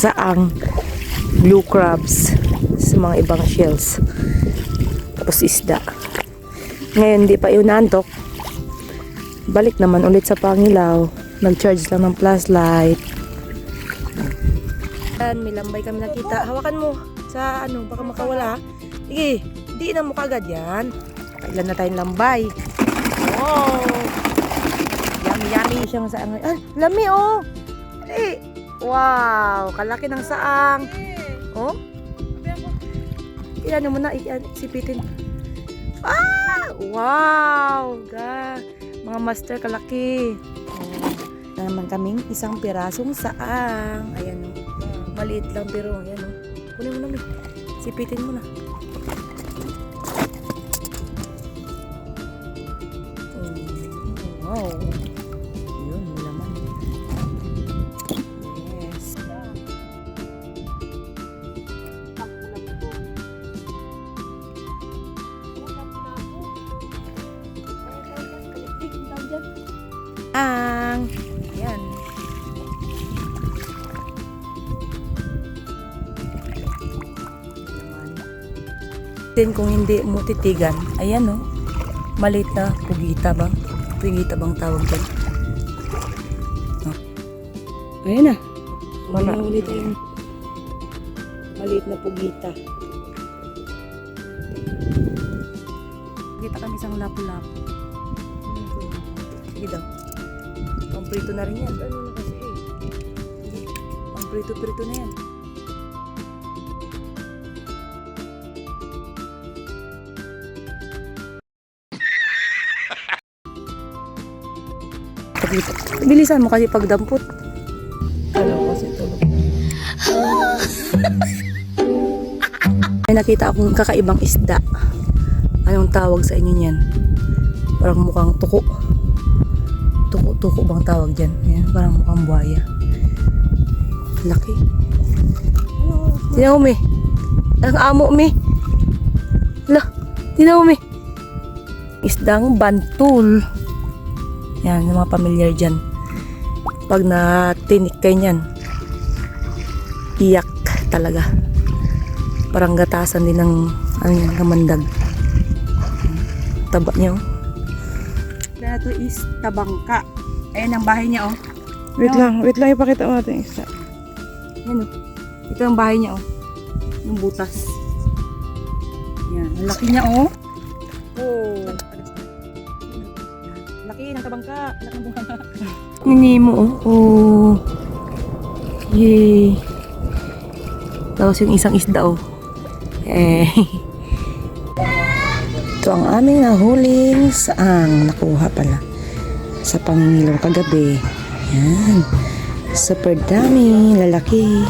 saang, blue crabs, sa mga ibang shells. Tapos isda. Ngayon, di pa yun naantok. Balik naman ulit sa Pangilaw. Nag-charge lang ng flashlight. Yan, may lambay kami nakita. Hawakan mo sa ano, baka makawala. Sige, di na mo kagad yan. Kailan na tayong lambay. Wow! Yummy, yummy. Siyang saang. Ah, lami oh! Eh, wow! Kalaki ng saang. Oh? Iyan mo na, iyan, sipitin. Ah! Wow! Ga, mga master kalaki. Oh. Na naman kaming isang pirasong saang. Ayan oh. Maliit lang pero ayan oh. Kunin mo na. Sipitin mo na. Oh, Wow. Ang. Yan. Then kung hindi mo titigan, ayan oh. Maliit na pugita ba? Pugita bang tawag dyan? Oh. Ayan na. Mana ulit yung maliit na pugita. Kita kami isang lapu-lapu. Sige daw. Pamprito na rin yan. Ano na kasi eh. Pamprito-prito na yan. Bilisan mo kasi pagdampot. Ano kasi tulog. May nakita akong kakaibang isda. Anong tawag sa inyo niyan? Parang mukhang tuko. Tuko-tuko bang tawag dyan? Ayan, parang mukhang buhaya. Laki. Tinaw mi. Ang amo mi. Lah, tinaw mi. Isdang bantul. Yan, yung mga pamilyar dyan. Pag natinik kayo niyan, iyak talaga. Parang gatasan din ng ano yan, kamandag. Taba niya oh. Ito is Tabangka. Ayan ang bahay niya, oh. Wait lang, wait lang ipakita mo natin isa. Yan, oh. Ito ang bahay niya, oh. Yung butas. Yan. Ang laki niya, oh. Oh. Laki ng Tabangka. Laki ng bunga. Nini mo oh. Oh. Yay. Tapos yung isang isda oh. Eh. Ito ang aming nahuling saang nakuha pala sa pangingilaw kagabi. Yan. Super dami, lalaki.